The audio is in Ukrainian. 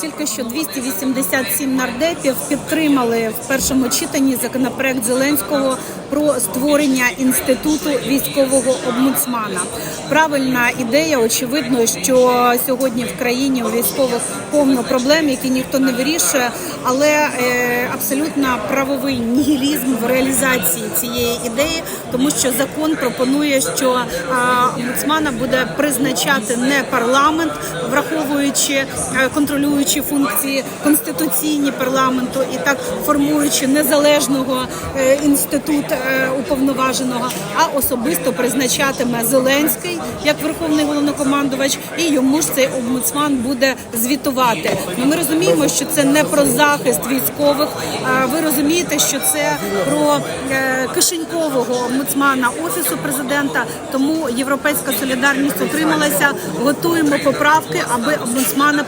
Тільки що 287 нардепів підтримали в першому читанні законопроект Зеленського про створення інституту військового омбудсмана. Правильна ідея. Очевидно, що сьогодні в країні у військових повно проблем, які ніхто не вирішує, але е, абсолютно правовий нігілізм в реалізації цієї ідеї, тому що закон пропонує, що а, омбудсмана буде призначати не парламент, враховуючи е, контролюючі функції конституційні парламенту і так формуючи незалежного е, інститут е, уповноваженого, а особисто призначатиме Зеленський як верховний головнокомандувач, і йому ж цей омбудсман буде звітувати. Ну ми розуміємо, що це не про захист військових. Ви розумієте, що це про е, кишенькового омбудсмана офісу президента. Тому європейська солідарність утрималася. Готуємо поправки, аби омбудсмана